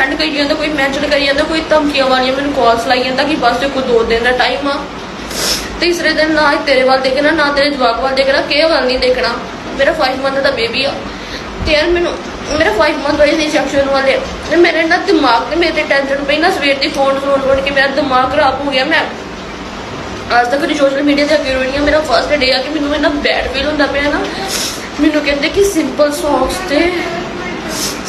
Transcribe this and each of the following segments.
Send ਕਰੀ ਜਾਂਦਾ, ਕੋਈ ਮੈਂਸ਼ਨ ਕਰੀ ਜਾਂਦਾ, ਕੋਈ ਧਮਕੀਆਂ ਵਾਲੀਆਂ ਮੈਨੂੰ ਕਾਲਸ ਲਾਈ ਜਾਂਦਾ ਕਿ ਬਸ ਕੋਈ ਦੋ ਦਿਨ ਦਾ ਟਾਈਮ ਆ। ਤੀਸਰੇ ਦਿਨ ਨਾ ਤੇਰੇ ਵੱਲ ਦੇਖਣਾ, ਨਾ ਤੇਰੇ ਜਵਾਕ ਵੱਲ ਦੇਖਣਾ, ਕਿਸੇ ਵੱਲ ਨਹੀਂ ਦੇਖਣਾ। ਮੇਰਾ 5 ਮੰਥ ਦਾ ਬੇਬੀ ਆ। ਤੇ ਯਾਰ ਮੈਨੂੰ, ਮੇਰਾ 5 ਮੰਥ ਹੋਏ ਸੀ ਵਾਲੇ ਤੇ ਮੇਰੇ ਨਾ ਦਿਮਾਗ ਤੇ ਮੇਰੇ ਟੈਨਸ਼ਨ ਪਈ ਨਾ, ਸਵੇਰ ਦੀ ਫੋਨ ਫੋਨ ਫੋਨ ਕੇ ਮੇਰਾ ਦਿਮਾਗ ਖਰਾਬ ਹੋ ਗਿਆ ਮੈਂ। ਅੱਜ ਤੱਕ ਦੀ ਸੋਸ਼ਲ ਮੀਡੀਆ ਤੇ ਅੱਗੇ ਰੋਣੀ ਆ, ਮੇਰਾ ਫਰਸਟ ਡੇ ਆ ਕਿ ਮੈਨੂੰ ਇੰਨਾ ਬੈਡ ਫੀਲ ਹੁੰਦਾ ਪਿਆ ਨਾ। ਮੈਨੂੰ ਕਹਿੰਦੇ ਕਿ ਸਿੰਪਲ ਸੌਂਗਸ ਤੇ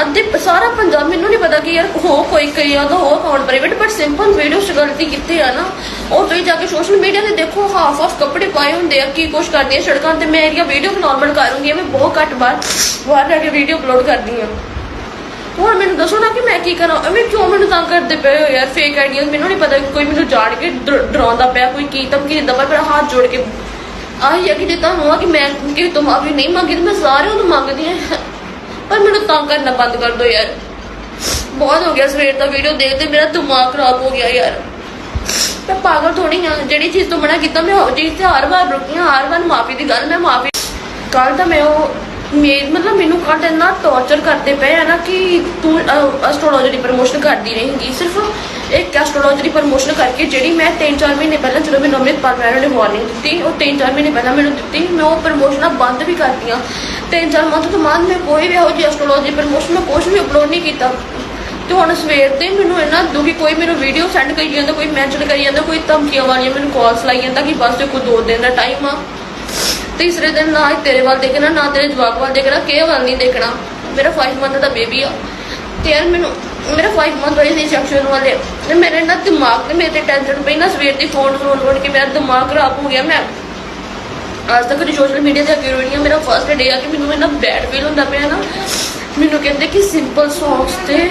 ਅੱਧੇ ਸਾਰਾ ਪੰਜਾਬ ਮੈਨੂੰ ਨਹੀਂ ਪਤਾ ਕਿ ਯਾਰ ਹੋ ਕੋਈ ਕਈ ਆ ਤਾਂ ਹੋ account private but simple video ਗਲਤੀ ਕਿੱਥੇ ਆ ਨਾ। ਉਹ ਤੁਸੀਂ ਜਾ ਕੇ ਸੋਸ਼ਲ ਮੀਡੀਆ ਤੇ ਦੇਖੋ ਹਾਫ ਹਾਫ ਕੱਪੜੇ ਪਾਏ ਹੁੰਦੇ ਆ, ਕੀ ਕੁਛ ਕਰਦੀ ਸੜਕਾਂ ਤੇ। ਮੈਂ ਇਹਦੀਆਂ ਵੀਡੀਓ ਨਾਰਮਲ ਕਰੂੰਗੀ ਮੈਂ ਬਹੁਤ ਘੱਟ ਬਾਰ ਬਾਹਰ ਜਾ ਕੇ ਵੀਡੀਓ ਅਪਲੋਡ ਕਰਦੀ ਆ। ਹੁਣ ਮੈਨੂੰ ਦੱਸੋ ਨਾ ਕਿ ਮੈਂ ਕੀ ਕਰਾਂ, ਐਵੇਂ ਕਿਉਂ ਮੈਨੂੰ ਤੰਗ ਕਰਦੇ ਪਏ ਹੋ ਯਾਰ ਫੇਕ ਆਈਡੀਆ? ਮੈਨੂੰ ਨਹੀਂ ਪਤਾ ਕੋਈ ਮੈਨੂੰ ਜਾਣ ਕੇ ਡਰਾਉਂਦਾ ਪਿਆ, ਕੋਈ ਕੀ ਧਮਕੀ ਦਿੰਦਾ ਪਿਆ, ਮੇਰਾ ਹੱਥ ਜੋੜ ਕੇ। ਆਹੀ ਆ ਕਿ ਜੇ ਤੁਹਾਨੂੰ ਆ ਕਿ ਮੈਂ ਕਿ ਤੁਮ ਮਾਫੀ ਨਹੀਂ ਮੰਗੀ, ਤੇ ਮੈਂ ਸਾਰਿਆਂ ਨੂੰ ਮੰਗਦੀ ਆ। ਪਰ ਮੈਨੂੰ ਤੰਗ ਕਰਨਾ ਬੰਦ ਕਰ ਦਿਓ ਯਾਰ। ਬਹੁਤ ਹੋ ਗਿਆ ਸਵੇਰ ਦਾ ਵੀਡੀਓ ਦੇਖਦੇ ਮੇਰਾ ਦਿਮਾਗ ਖਰਾਬ ਹੋ ਗਿਆ ਯਾਰ। ਮੈਂ ਪਾਗਲ ਥੋੜੀ ਆ ਜਿਹੜੀ ਚੀਜ਼ ਤੋਂ ਮਨਾ ਕੀਤਾ, ਮੈਂ ਉਹ ਚੀਜ਼ ਤੇ ਹਰ ਵਾਰ ਰੁਕੀ ਹਾਂ ਹਰ ਵਾਰ ਮਾਫੀ ਦੀ ਗੱਲ, ਮੈਂ ਮਾਫੀ ਕੱਲ ਤਾਂ ਮੈਂ ਉਹ ਮੇ ਮਤਲਬ ਮੈਨੂੰ ਕੱਲ ਇੰਨਾ ਟੌਰਚਰ ਕਰਦੇ ਪਏ ਆ ਨਾ ਕਿ ਤੂੰ ਐਸਟ੍ਰੋਲੋਜੀ ਦੀ ਪ੍ਰਮੋਸ਼ਨ ਕਰਦੀ ਰਹੇਂਗੀ। ਸਿਰਫ ਇੱਕ ਐਸਟ੍ਰੋਲੋਜੀ ਦੀ ਪ੍ਰਮੋਸ਼ਨ ਕਰਕੇ ਜਿਹੜੀ ਮੈਂ 3-4 ਮਹੀਨੇ ਪਹਿਲਾਂ ਜਦੋਂ ਮੈਨੂੰ ਅਮ੍ਰਿਤਪਾਲ ਮੈਡਮ ਨੇ ਵਾਰਨਿੰਗ ਦਿੱਤੀ, ਉਹ 3-4 ਮਹੀਨੇ ਪਹਿਲਾਂ ਮੈਨੂੰ ਦਿੱਤੀ, ਮੈਂ ਉਹ ਪ੍ਰਮੋਸ਼ਨਾਂ ਬੰਦ ਵੀ ਕਰਤੀਆਂ 3-4 ਮੰਥ ਤੋਂ ਬਾਅਦ ਮੈਂ ਕੋਈ ਵੀ ਇਹੋ ਜਿਹੀ ਐਸਟ੍ਰੋਲੋਜੀ ਪ੍ਰਮੋਸ਼ਨ ਮੈਂ ਕੁਝ ਵੀ ਅਪਲੋਡ ਨਹੀਂ ਕੀਤਾ। ਤੇ ਹੁਣ ਸਵੇਰ ਤੇ ਮੈਨੂੰ ਇਹਨਾਂ ਦੁਖੀ, ਕੋਈ ਮੈਨੂੰ ਵੀਡੀਓ ਸੈਂਡ ਕਰੀ ਜਾਂਦਾ, ਕੋਈ ਮੈਂਸ਼ਨ ਕਰੀ ਜਾਂਦਾ, ਕੋਈ ਧਮਕੀਆਂ ਵਾਲੀਆਂ ਮੈਨੂੰ ਕਾਲਸ ਲਾਈ ਜਾਂਦਾ ਕਿ ਬਸ ਕੋਈ ਦੋ ਦਿਨ ਦਾ ਟਾਈਮ ਆ। ਤੀਸਰੇ ਦਿਨ ਨਾ ਹੀ ਤੇਰੇ ਵੱਲ ਦੇਖਣਾ, ਨਾ ਤੇਰੇ ਜਵਾਕ ਵੱਲ ਦੇਖਣਾ ਕਿਸੇ ਵੱਲ ਨਹੀਂ ਦੇਖਣਾ। ਮੇਰਾ 5 ਮੰਥ ਦਾ ਬੇਬੀ ਆ। ਤੇ ਯਾਰ ਮੈਨੂੰ, ਮੇਰਾ 5 ਮੰਥ ਹੋਏ ਸੀ ਸੈਕਸ਼ਨ ਵਾਲੇ। ਤੇ ਮੇਰੇ ਨਾ ਦਿਮਾਗ ਤੇ ਮੇਰੇ ਤੇ ਟੈਨਸ਼ਨ ਪਈ ਨਾ, ਸਵੇਰ ਦੀ ਫੋਨ ਫੋਨ ਫੋਨ ਕੇ ਮੇਰਾ ਦਿਮਾਗ ਖਰਾਬ ਹੋ ਗਿਆ ਮੈਂ। ਅੱਜ ਤੱਕ ਦੀ ਸੋਸ਼ਲ ਮੀਡੀਆ ਤੇ ਅੱਗੇ ਰੋਣੀ ਆ। ਮੇਰਾ ਫਰਸਟ ਡੇ ਆ ਕਿ ਮੈਨੂੰ ਇੰਨਾ ਬੈਡ ਫੀਲ ਹੁੰਦਾ ਪਿਆ ਨਾ। ਮੈਨੂੰ ਕਹਿੰਦੇ ਕਿ ਸਿੰਪਲ ਸੌਂਗਸ ਤੇ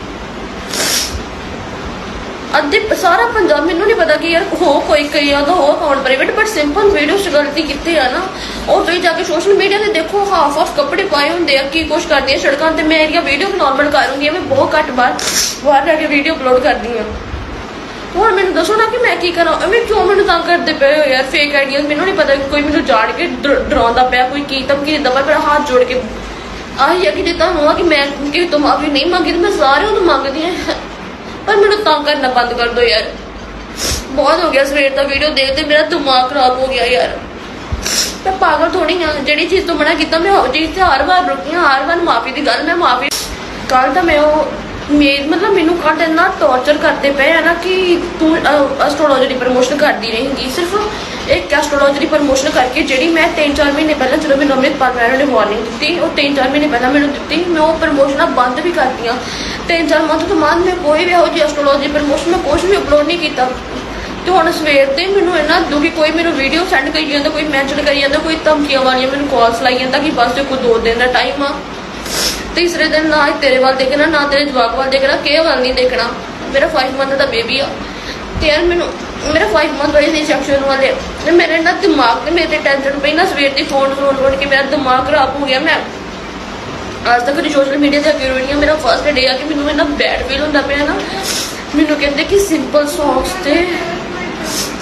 ਅੱਧੇ ਸਾਰਾ ਪੰਜਾਬ ਮੈਨੂੰ ਨਹੀਂ ਪਤਾ ਕਿ ਯਾਰ ਹੋ ਕੋਈ ਕਈ ਆ ਤਾਂ ਹੋ account private but simple video ਗਲਤੀ ਕਿੱਥੇ ਆ ਨਾ, ਉਹ ਤੁਸੀਂ ਜਾ ਕੇ ਸੋਸ਼ਲ ਮੀਡੀਆ ਤੇ ਦੇਖੋ ਹਾਫ ਹਾਫ ਕੱਪੜੇ ਪਾਏ ਹੁੰਦੇ ਆ, ਕੀ ਕੁਛ ਕਰਦੀ ਆ ਸੜਕਾਂ ਤੇ, ਮੈਂ ਇਹਦੀਆਂ ਵੀਡੀਓ ਨਾਰਮਲ ਕਰੂੰਗੀ ਮੈਂ ਬਹੁਤ ਘੱਟ ਬਾਰ ਬਾਹਰ ਜਾ ਕੇ ਵੀਡੀਓ ਅਪਲੋਡ ਕਰਦੀ ਆ। ਹੁਣ ਮੈਨੂੰ ਦੱਸੋ ਨਾ ਕਿ ਮੈਂ ਕੀ ਕਰਾਂ, ਐਵੇਂ ਕਿਉਂ ਮੈਨੂੰ ਤੰਗ ਕਰਦੇ ਪਏ ਹੋ ਯਾਰ ਫੇਕ ਆਈਡੀਆ ਮੈਨੂੰ ਨਹੀਂ ਪਤਾ ਕੋਈ ਮੈਨੂੰ ਜਾਣ ਕੇ ਡਰਾਉਂਦਾ ਪਿਆ, ਕੋਈ ਕੀ ਧਮਕੀ ਦਿੰਦਾ ਪਿਆ, ਮੇਰਾ ਹੱਥ ਜੋੜ ਕੇ। ਆਹੀ ਆ ਕਿ ਜੇ ਤੁਹਾਨੂੰ ਆ ਕਿ ਮੈਂ ਕਿ ਤੁਮ ਮਾਫੀ ਨਹੀਂ ਮੰਗੀ, ਤੇ ਮੈਂ ਸਾਰਿਆਂ ਨੂੰ ਮੰਗਦੀ ਆ ਪਰ ਤੰਗ ਕਰਨਾ ਬੰਦ ਕਰ ਦਿਓ ਯਾਰ। ਬਹੁਤ ਹੋ ਗਿਆ ਸਵੇਰ ਦਾ ਵੀਡੀਓ ਦੇਖਦੇ ਮੇਰਾ ਦਿਮਾਗ ਖਰਾਬ ਹੋ ਗਿਆ ਯਾਰ। ਮੈਂ ਪਾਗਲ ਥੋੜੀ ਆ, ਜਿਹੜੀ ਚੀਜ਼ ਤੋਂ ਮਨਾ ਕੀਤਾ, ਮੈਂ ਉਹ ਚੀਜ਼ ਤੇ ਹਰ ਵਾਰ ਰੁਕੀ ਹਾਂ ਹਰ ਵਾਰ ਮਾਫੀ ਦੀ ਗੱਲ, ਮੈਂ ਮਾਫੀ ਕੱਲ ਤਾਂ ਮੈਂ ਉਹ ਮੇ ਮਤਲਬ ਮੈਨੂੰ ਕੱਲ ਇੰਨਾ ਟੌਰਚਰ ਕਰਦੇ ਪਏ ਆ ਨਾ ਕਿ ਤੂੰ ਐਸਟ੍ਰੋਲੋਜੀ ਦੀ ਪ੍ਰਮੋਸ਼ਨ ਕਰਦੀ ਰਹੇਂਗੀ। ਸਿਰਫ ਇੱਕ ਐਸਟ੍ਰੋਲੋਜੀ ਦੀ ਪ੍ਰਮੋਸ਼ਨ ਕਰਕੇ ਜਿਹੜੀ ਮੈਂ 3-4 ਮਹੀਨੇ ਪਹਿਲਾਂ ਜਦੋਂ ਮੈਨੂੰ ਅਮ੍ਰਿਤਪਾਲ ਮੈਡਮ ਨੇ ਵਾਰਨਿੰਗ ਦਿੱਤੀ, ਉਹ 3-4 ਮਹੀਨੇ ਪਹਿਲਾਂ ਮੈਨੂੰ ਦਿੱਤੀ, ਮੈਂ ਉਹ ਪ੍ਰਮੋਸ਼ਨਾਂ ਬੰਦ ਵੀ ਕਰਤੀਆਂ 3-4 ਮੰਥ ਤੋਂ ਬਾਅਦ ਮੈਂ ਕੋਈ ਵੀ ਇਹੋ ਜਿਹੀ ਐਸਟ੍ਰੋਲੋਜੀ ਪ੍ਰਮੋਸ਼ਨ ਮੈਂ ਕੁਝ ਵੀ ਅਪਲੋਡ ਨਹੀਂ ਕੀਤਾ। ਤੇ ਹੁਣ ਸਵੇਰ ਤੇ ਮੈਨੂੰ ਇਹਨਾਂ ਦੁਖੀ, ਕੋਈ ਮੈਨੂੰ ਵੀਡੀਓ ਸੈਂਡ ਕਰੀ ਜਾਂਦਾ, ਕੋਈ ਮੈਂਸ਼ਨ ਕਰੀ ਜਾਂਦਾ, ਕੋਈ ਧਮਕੀਆਂ ਵਾਲੀਆਂ ਮੈਨੂੰ ਕਾਲਸ ਲਾਈ ਜਾਂਦਾ ਕਿ ਬਸ ਕੋਈ ਦੋ ਦਿਨ ਦਾ ਟਾਈਮ ਆ। ਤੀਸਰੇ ਦਿਨ ਨਾ ਹੀ ਤੇਰੇ ਵੱਲ ਦੇਖਣਾ, ਨਾ ਤੇਰੇ ਜਵਾਕ ਵੱਲ ਦੇਖਣਾ, ਕਿਸੇ ਵੱਲ ਨਹੀਂ ਦੇਖਣਾ। ਮੇਰਾ 5 ਮੰਥ ਦਾ ਬੇਬੀ ਆ। ਤੇ ਯਾਰ ਮੈਨੂੰ, ਮੇਰਾ 5 ਮੰਥ ਹੋਏ ਸੀ ਸੈਕਸ਼ਨ ਵਾਲੇ ਤੇ ਮੇਰੇ ਨਾ ਦਿਮਾਗ ਤੇ ਮੇਰੇ ਤੇ ਟੈਨਸ਼ਨ ਪਈ ਨਾ, ਸਵੇਰ ਦੀ ਫੋਨ ਫੋਨ ਫੋਨ ਕੇ ਮੇਰਾ ਦਿਮਾਗ ਖਰਾਬ ਹੋ ਗਿਆ ਮੈਂ। ਅੱਜ ਤੱਕ ਦੀ ਸੋਸ਼ਲ ਮੀਡੀਆ ਤੇ ਅੱਗੇ ਰੋਣੀ ਆ। ਮੇਰਾ ਫਰਸਟ ਡੇ ਆ ਕਿ ਮੈਨੂੰ ਇੰਨਾ ਬੈਡ ਫੀਲ ਹੁੰਦਾ ਪਿਆ ਨਾ। ਮੈਨੂੰ ਕਹਿੰਦੇ ਕਿ ਸਿੰਪਲ ਸੌਂਗਸ ਤੇ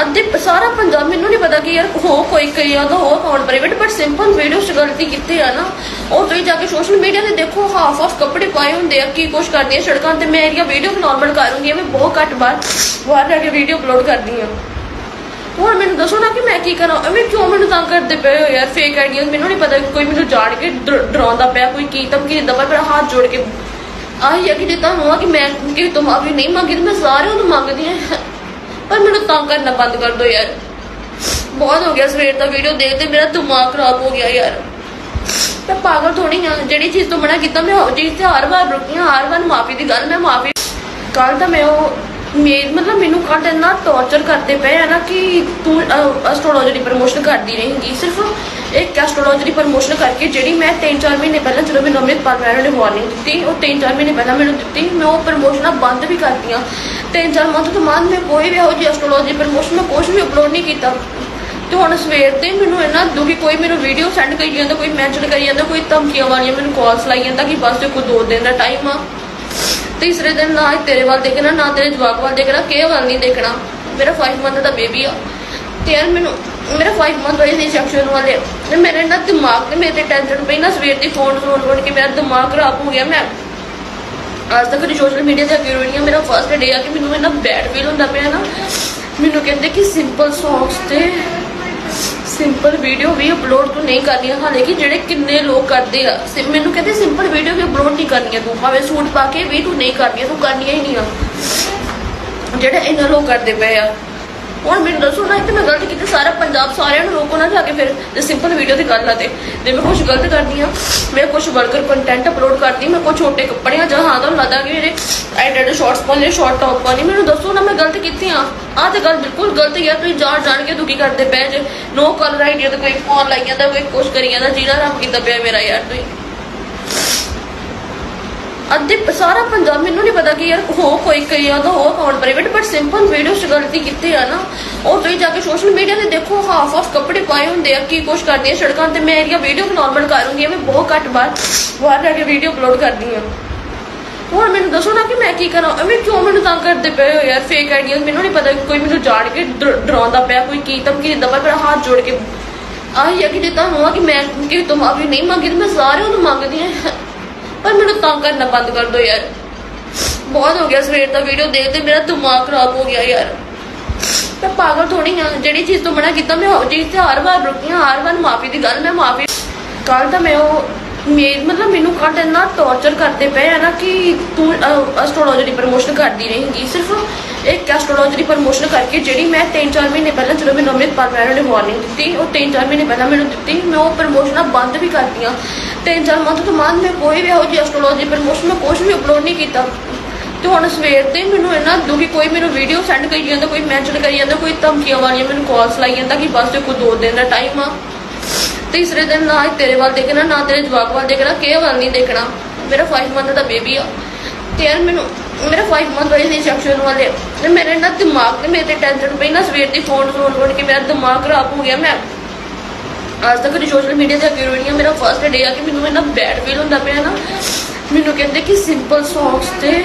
ਅੱਧੇ ਸਾਰਾ ਪੰਜਾਬ ਮੈਨੂੰ ਨਹੀਂ ਪਤਾ ਕਿ ਯਾਰ ਹੋ ਕੋਈ ਕਈ ਆ ਤਾਂ ਹੋ account private but simple videos ਚ ਗਲਤੀ ਕੀਤੀ ਆ ਨਾ ਉਹ ਤੁਸੀਂ ਜਾ ਕੇ ਸੋਸ਼ਲ ਮੀਡੀਆ ਤੇ ਦੇਖੋ ਹਾਫ ਆਫ ਕੱਪੜੇ ਪਾਏ ਹੁੰਦੇ ਆ, ਕੀ ਕੁਛ ਕਰਦੀ ਆ ਸੜਕਾਂ ਤੇ, ਮੈਂ ਇਹਦੀਆਂ ਵੀਡੀਓ ਨਾਰਮਲ ਕਰੂੰਗੀ ਐਵੇਂ ਬਹੁਤ ਘੱਟ ਬਾਰ ਬਾਹਰ ਜਾ ਕੇ ਵੀਡੀਓ ਅਪਲੋਡ ਕਰਦੀ ਆ। ਹੁਣ ਮੈਨੂੰ ਦੱਸੋ ਨਾ ਕਿ ਮੈਂ ਕੀ ਕਰਾਂ, ਐਵੇਂ ਕਿਉਂ ਮੈਨੂੰ ਤੰਗ ਕਰਦੇ ਪਏ ਹੋ ਯਾਰ ਫੇਕ ਆਈਡੀਆਂ ਮੈਨੂੰ ਨਹੀਂ ਪਤਾ ਕੋਈ ਮੈਨੂੰ ਜਾਣ ਕੇ ਡਰਾਉਂਦਾ ਪਿਆ, ਕੋਈ ਕੀ ਧਮਕੀ ਦਿੰਦਾ ਪਿਆ, ਮੇਰਾ ਹੱਥ ਜੋੜ ਕੇ। ਆਹੀ ਆ ਕਿ ਜੇ ਤੁਹਾਨੂੰ ਆ ਕਿ ਮੈਂ ਕਿ ਤੁਮ ਆਪਣੀ ਨਹੀਂ ਮੰਗੀ, ਤੇ ਮੈਂ ਸਾਰਿਆਂ ਨੂੰ ਮੰਗਦੀ ਆ। ਮੈਨੂੰ ਤੰਗ ਕਰਨਾ ਬੰਦ ਕਰ ਦਿਓ ਯਾਰ। ਬਹੁਤ ਹੋ ਗਿਆ ਸਵੇਰ ਦਾ ਵੀਡੀਓ ਦੇਖਦੇ ਮੇਰਾ ਦਿਮਾਗ ਖਰਾਬ ਹੋ ਗਿਆ ਯਾਰ। ਮੈਂ ਪਾਗਲ ਥੋੜੀ ਆ, ਜਿਹੜੀ ਚੀਜ਼ ਤੋਂ ਮਨਾ ਕੀਤਾ, ਮੈਂ ਉਹ ਚੀਜ਼ ਤੇ ਹਰ ਵਾਰ ਰੁਕੀ ਹਾਂ, ਹਰ ਵਾਰ ਮਾਫੀ ਦੀ ਗੱਲ, ਮੈਂ ਮਾਫੀ ਕੱਲ ਤਾਂ ਮੈਂ ਉਹ ਮੇ ਮਤਲਬ ਮੈਨੂੰ ਕੱਲ ਇੰਨਾ ਟੌਰਚਰ ਕਰਦੇ ਪਏ ਆ ਨਾ ਕਿ ਤੂੰ ਐਸਟ੍ਰੋਲੋਜੀ ਦੀ ਪ੍ਰਮੋਸ਼ਨ ਕਰਦੀ ਰਹੇਂਗੀ। ਸਿਰਫ ਇੱਕ ਐਸਟ੍ਰੋਲੋਜੀ ਦੀ ਪ੍ਰਮੋਸ਼ਨ ਕਰਕੇ ਜਿਹੜੀ ਮੈਂ 3-4 ਮਹੀਨੇ ਪਹਿਲਾਂ ਜਦੋਂ ਮੈਨੂੰ ਅੰਮ੍ਰਿਤਪਾਲ ਮੈਡਮ ਨੇ ਵਾਰਨਿੰਗ ਦਿੱਤੀ, ਉਹ 3-4 ਮਹੀਨੇ ਪਹਿਲਾਂ ਮੈਨੂੰ ਦਿੱਤੀ, ਮੈਂ ਉਹ ਪ੍ਰਮੋਸ਼ਨਾਂ ਬੰਦ ਵੀ ਕਰਤੀਆਂ 3-4 ਮੰਥ ਤੋਂ ਬਾਅਦ ਮੈਂ ਕੋਈ ਵੀ ਇਹੋ ਜਿਹੀ ਐਸਟ੍ਰੋਲੋਜੀ ਪ੍ਰਮੋਸ਼ਨ ਮੈਂ ਕੁਝ ਵੀ ਅਪਲੋਡ ਨਹੀਂ ਕੀਤਾ। ਤੇ ਹੁਣ ਸਵੇਰ ਤੇ ਮੈਨੂੰ ਇਹਨਾਂ ਦੁਖੀ ਕੋਈ ਮੈਨੂੰ ਵੀਡੀਓ ਸੈਂਡ ਕਰੀ ਜਾਂਦਾ, ਕੋਈ ਮੈਂਸ਼ਨ ਕਰੀ ਜਾਂਦਾ, ਕੋਈ ਧਮਕੀਆਂ ਵਾਲੀਆਂ ਮੈਨੂੰ ਕਾਲਸ ਲਾਈ ਜਾਂਦਾ ਕਿ ਬਸ ਤੇ ਕੋਈ ਦੋ ਦਿਨ ਦਾ ਟਾਈਮ ਆ। ਤੀਸਰੇ ਦਿਨ ਨਾ ਤੇਰੇ ਵੱਲ ਦੇਖਣਾ, ਨਾ ਤੇਰੇ ਜਵਾਕ ਵੱਲ ਦੇਖਣਾ ਕਿਹ ਵੱਲ ਨਹੀਂ ਦੇਖਣਾ। ਮੇਰਾ 5 ਮੰਥ ਦਾ ਬੇਬੀ ਆ। ਤੇ ਯਾਰ ਮੈਨੂੰ, ਮੇਰਾ 5 ਮੰਥ ਹੋਏ ਸੀ ਸੈਕਸ਼ਨ ਵਾਲੇ। ਤੇ ਮੇਰੇ ਨਾ ਦਿਮਾਗ ਤੇ ਮੇਰੇ ਤੇ ਟੈਨਸ਼ਨ ਪਈ ਨਾ ਸਵੇਰ ਦੀ ਫੋਨ ਫੋਨ ਫੋਨ ਕੇ ਮੇਰਾ ਦਿਮਾਗ ਖਰਾਬ ਹੋ ਗਿਆ, ਮੈਂ ਅੱਜ ਤੱਕ ਦੀ ਸੋਸ਼ਲ ਮੀਡੀਆ ਤੇ ਅੱਗੇ ਰੋਣੀ ਆ। ਮੇਰਾ ਫਰਸਟ ਡੇ ਆ ਕਿ ਮੈਨੂੰ ਇੰਨਾ ਬੈਡ ਫੀਲ ਹੁੰਦਾ ਪਿਆ ਨਾ। ਮੈਨੂੰ ਕਹਿੰਦੇ ਕਿ ਸਿੰਪਲ ਸੌਂਗਸ ਤੇ ਸਿੰਪਲ ਵੀਡੀਓ ਵੀ ਅਪਲੋਡ ਤੂੰ ਨਹੀਂ ਕਰਨੀਆਂ। ਹਾਲੇ ਕਿ ਜਿਹੜੇ ਕਿੰਨੇ ਲੋਕ ਕਰਦੇ ਆ ਮੈਨੂੰ ਕਹਿੰਦੇ ਸਿੰਪਲ ਵੀਡੀਓ ਵੀ ਅਪਲੋਡ ਨਹੀਂ ਕਰਨੀਆਂ ਤੂੰ। ਭਾਵੇਂ ਸੂਟ ਪਾ ਕੇ ਵੀ ਤੂੰ ਨਹੀਂ ਕਰਨੀਆਂ, ਤੂੰ ਕਰਨੀਆਂ ਹੀ ਨਹੀਂ ਆ। ਜਿਹੜੇ ਇਹਨਾਂ ਲੋਕ ਕਰਦੇ ਪਏ ਆ। ਹੁਣ ਮੈਨੂੰ ਦੱਸੋ ਨਾ ਕਿ ਮੈਂ ਗਲਤ ਕੀਤੀ, ਸਾਰਾ ਪੰਜਾਬ, ਸਾਰਿਆਂ ਨੂੰ ਰੋਕੋ ਨਾ ਜਾ ਕੇ ਫਿਰ ਜੇ ਸਿੰਪਲ ਵੀਡੀਓ ਦੀ ਗੱਲ ਆ ਤੇ। ਜੇ ਮੈਂ ਕੁਝ ਗਲਤ ਕਰਦੀ ਆ, ਮੈਂ ਕੁਝ ਵਲਗਰ ਕੰਟੈਂਟ ਅਪਲੋਡ ਕਰਦੀ, ਮੈਂ ਕੁਝ ਛੋਟੇ ਕੱਪੜੇ ਆ ਜਾਂ ਹਾਂ ਤੁਹਾਨੂੰ ਲੱਗਦਾ ਕਿ ਮੇਰੇ ਐਡਿਟ ਸ਼ਾਰਟਸ ਪਾਉਂਦੇ ਸ਼ਾਰਟ ਟੌਪ ਪਾਉਂਦੇ, ਮੈਨੂੰ ਦੱਸੋ ਨਾ, ਮੈਂ ਗਲਤ ਕੀਤੀ ਆ। ਆਹ ਤੇ ਗੱਲ ਬਿਲਕੁਲ ਗਲਤ ਹੀ ਤੁਸੀਂ ਜਾਣ ਜਾਣ ਕੇ ਦੁਖੀ ਕਰਦੇ ਪਏ ਜੇ। ਨੋ ਕਲਰ ਆਈਡੀਆ ਤੇ ਕੋਈ ਫੋਨ ਲਾਈ ਜਾਂਦਾ, ਕੋਈ ਕੁਛ ਕਰੀ ਜਾਂਦਾ ਜਿਹੜਾ ਰਾਮ ਕੀਤਾ ਪਿਆ ਮੇਰਾ ਯਾਰ ਤੁਸੀਂ। ਅੱਧੇ ਸਾਰਾ ਪੰਜਾਬ ਮੈਨੂੰ ਨਹੀਂ ਪਤਾ ਕਿ ਯਾਰ ਹੋ ਕੋਈ ਕਈ ਆ ਤਾਂ ਹੋ account private but simple videos ਗਲਤੀ ਕੀਤੀ ਆ ਨਾ? ਉਹ ਤੁਸੀਂ ਜਾ ਕੇ ਸੋਸ਼ਲ ਮੀਡੀਆ ਤੇ ਦੇਖੋ ਹਾਫ ਆਫ ਕੱਪੜੇ ਪਾਏ ਹੁੰਦੇ ਆ, ਕੀ ਕੁਛ ਕਰਦੀ ਸੜਕਾਂ ਤੇ, ਮੈਂ ਇਹਦੀਆਂ ਵੀਡੀਓ ਨਾਰਮਲ ਕਰੂੰਗੀ, ਐਵੇਂ ਬਹੁਤ ਘੱਟ ਬਾਰ ਬਾਹਰ ਜਾ ਕੇ ਵੀਡੀਓ ਅਪਲੋਡ ਕਰਦੀ ਆ। ਹੁਣ ਮੈਨੂੰ ਦੱਸੋ ਨਾ ਕਿ ਮੈਂ ਕੀ ਕਰਾਂ? ਐਵੇਂ ਕਿਉਂ ਮੈਨੂੰ ਤੰਗ ਕਰਦੇ ਪਏ ਹੋ ਯਾਰ ਫੇਕ ਆਈਡੀਆ ਮੈਨੂੰ ਨਹੀਂ ਪਤਾ ਕੋਈ ਮੈਨੂੰ ਜਾਣ ਕੇ ਡਰਾਉਂਦਾ ਪਿਆ, ਕੋਈ ਕੀ ਧਮਕੀ ਦਿੰਦਾ ਪਿਆ, ਮੇਰਾ ਹੱਥ ਜੋੜ ਕੇ। ਆਹੀ ਆ ਕਿ ਜੇ ਤੁਹਾਨੂੰ ਆ ਕਿ ਮੈਂ ਕਿ ਤੁਮ ਆਪਣੀ ਨਹੀਂ ਮੰਗੀ, ਤੇ ਮੈਂ ਸਾਰਿਆਂ ਨੂੰ ਮੰਗਦੀ ਆ। ਪਰ ਮੈਨੂੰ ਤੰਗ ਕਰਨਾ ਬੰਦ ਕਰ ਦਿਓ ਯਾਰ। ਬਹੁਤ ਹੋ ਗਿਆ ਸਵੇਰ ਦਾ ਵੀਡੀਓ ਦੇਖਦੇ ਮੇਰਾ ਦਿਮਾਗ ਖਰਾਬ ਹੋ ਗਿਆ ਯਾਰ। ਮੈਂ ਪਾਗਲ ਥੋੜੀ ਆ, ਜਿਹੜੀ ਚੀਜ਼ ਤੋਂ ਮਨਾ ਕੀਤਾ ਮੈਂ ਉਹ ਚੀਜ਼ ਤੇ ਹਰ ਵਾਰ ਰੁਕੀ ਹਾਂ, ਹਰ ਵਾਰ ਮਾਫੀ ਦੀ ਗੱਲ, ਮੈਂ ਮਾਫੀ ਕੱਲ ਤਾਂ ਮੈਂ ਉਹ ਮੇ ਮਤਲਬ ਮੈਨੂੰ ਕੱਲ ਇੰਨਾ ਟੌਰਚਰ ਕਰਦੇ ਪਏ ਆ ਨਾ ਕਿ ਤੂੰ ਐਸਟ੍ਰੋਲੋਜੀ ਦੀ ਪ੍ਰਮੋਸ਼ਨ ਕਰਦੀ ਰਹੇਂਗੀ। ਸਿਰਫ ਇੱਕ ਐਸਟ੍ਰੋਲੋਜੀ ਦੀ ਪ੍ਰਮੋਸ਼ਨ ਕਰਕੇ ਜਿਹੜੀ ਮੈਂ 3-4 ਮਹੀਨੇ ਪਹਿਲਾਂ ਜਦੋਂ ਮੈਨੂੰ ਅੰਮ੍ਰਿਤਪਾਲ ਮੈਡਮ ਨੇ ਵਾਰਨਿੰਗ ਦਿੱਤੀ, ਉਹ 3-4 ਮਹੀਨੇ ਪਹਿਲਾਂ ਮੈਨੂੰ ਦਿੱਤੀ, ਮੈਂ ਉਹ ਪ੍ਰਮੋਸ਼ਨਾਂ ਬੰਦ ਵੀ ਕਰਤੀਆਂ 3-4 ਮੰਥ ਤੋਂ ਬਾਅਦ ਮੈਂ ਕੋਈ ਵੀ ਇਹੋ ਜਿਹੀ ਐਸਟ੍ਰੋਲੋਜੀ ਪ੍ਰਮੋਸ਼ਨ ਮੈਂ ਕੁਝ ਵੀ ਅਪਲੋਡ ਨਹੀਂ ਕੀਤਾ। ਤੇ ਹੁਣ ਸਵੇਰ ਤੇ ਮੈਨੂੰ ਇੰਨਾ ਦੁਖੀ, ਕੋਈ ਮੈਨੂੰ ਵੀਡੀਓ ਸੈਂਡ ਕਰੀ ਜਾਂਦਾ, ਕੋਈ ਮੈਂਸ਼ਨ ਕਰੀ ਜਾਂਦਾ, ਕੋਈ ਧਮਕੀਆਂ ਵਾਲੀਆਂ ਮੈਨੂੰ ਕਾਲਸ ਲਾਈ ਜਾਂਦਾ ਕਿ ਬਸ ਤੇ ਕੋਈ ਦੋ ਦਿਨ ਦਾ ਟਾਈਮ ਆ। ਤੀਸਰੇ ਦਿਨ ਨਾ ਹੀ ਤੇਰੇ ਵੱਲ ਦੇਖਣਾ, ਨਾ ਤੇਰੇ ਜਵਾਕ ਵੱਲ ਦੇਖਣਾ ਕਿਸੇ ਵੱਲ ਨਹੀਂ ਦੇਖਣਾ। ਮੇਰਾ 5 ਮੰਥ ਦਾ ਬੇਬੀ ਆ। ਤੇ ਯਾਰ ਮੈਨੂੰ, ਮੇਰਾ 5 ਮੰਥ ਹੋਏ ਸੀ ਵਾਲੇ ਤੇ ਮੇਰੇ ਨਾ ਦਿਮਾਗ ਤੇ ਮੇਰੇ ਤੇ ਟੈਨਸ਼ਨ ਪਈ ਨਾ, ਸਵੇਰ ਦੀ ਫੋਨ ਫੋਨ ਫੋਨ ਕੇ ਮੇਰਾ ਦਿਮਾਗ ਖਰਾਬ ਹੋ ਗਿਆ ਮੈਂ। ਅੱਜ ਤੱਕ ਦੀ ਸੋਸ਼ਲ ਮੀਡੀਆ ਤੇ ਅੱਗੇ ਰੋਣੀ ਆ। ਮੇਰਾ ਫਰਸਟ ਡੇ ਆ ਕਿ ਮੈਨੂੰ ਇੰਨਾ ਬੈਡ ਫੀਲ ਹੁੰਦਾ ਪਿਆ ਨਾ। ਮੈਨੂੰ ਕਹਿੰਦੇ ਕਿ ਸਿੰਪਲ ਸੌਂਗਸ ਤੇ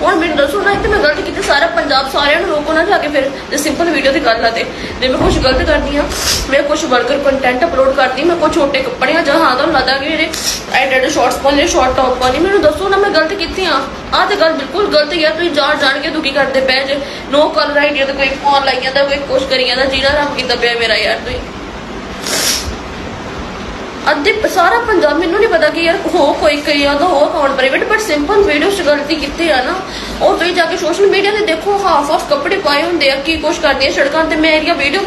ਹੁਣ ਮੈਨੂੰ ਦੱਸੋ ਨਾ ਕਿ ਮੈਂ ਗਲਤ ਕੀਤੀ, ਸਾਰਾ ਪੰਜਾਬ, ਸਾਰਿਆਂ ਨੂੰ ਰੋਕੋ ਨਾ ਜਾ ਕੇ ਫਿਰ ਜੇ ਸਿੰਪਲ ਵੀਡੀਓ ਦੀ ਗੱਲ ਆ ਤੇ। ਜੇ ਮੈਂ ਕੁਝ ਗਲਤ ਕਰਦੀ ਆ, ਮੈਂ ਕੁਝ ਵਰਕਰ ਕੰਟੈਂਟ ਅਪਲੋਡ ਕਰਦੀ, ਮੈਂ ਕੁਝ ਛੋਟੇ ਕੱਪੜੇ ਆ, ਜਾਂ ਹਾਂ, ਤੁਹਾਨੂੰ ਲੱਗਦਾ ਕਿ ਮੇਰੇ ਐਡਿਟ ਸ਼ਾਰਟਸ ਪਾਉਂਦੇ ਸ਼ਾਰਟ ਟੌਪ ਪਾਉਂਦੇ ਮੈਨੂੰ ਦੱਸੋ ਨਾ, ਮੈਂ ਗਲਤ ਕੀਤੀ ਆ। ਆਹ ਤੇ ਗੱਲ ਬਿਲਕੁਲ ਗਲਤ ਹੀ ਤੁਸੀਂ ਜਾਣ ਜਾਣ ਕੇ ਦੁਖੀ ਕਰਦੇ ਪਏ ਜੇ। ਨੋ ਕਲਰ ਆਈਡੀਆ ਤੇ ਕੋਈ ਫੋਨ ਲਾਈ ਜਾਂਦਾ, ਕੋਈ ਕੁਛ ਕਰੀ ਜਾਂਦਾ ਜਿਹੜਾ ਰੱਬ ਕੀਤਾ ਪਿਆ ਮੇਰਾ ਯਾਰ ਤੁਸੀਂ। ਅੱਧੇ ਸਾਰਾ ਪੰਜਾਬ ਮੈਨੂੰ ਨਹੀਂ ਪਤਾ ਕਿ ਯਾਰ ਹੋ ਕੋਈ ਕਈ ਆ ਤਾਂ ਹੋ account private but simple videos ਚ ਗਲਤੀ ਕੀਤੀ ਆ ਨਾ। ਉਹ ਤੁਸੀਂ ਜਾ ਕੇ ਸੋਸ਼ਲ ਮੀਡੀਆ ਤੇ ਦੇਖੋ ਹਾਫ ਆਫ ਕੱਪੜੇ ਪਾਏ ਹੁੰਦੇ ਆ, ਕੀ ਕੁਛ ਕਰਦੀ ਸੜਕਾਂ ਤੇ ਮੈਂ ਇਹਦੀਆਂ ਵੀਡੀਓ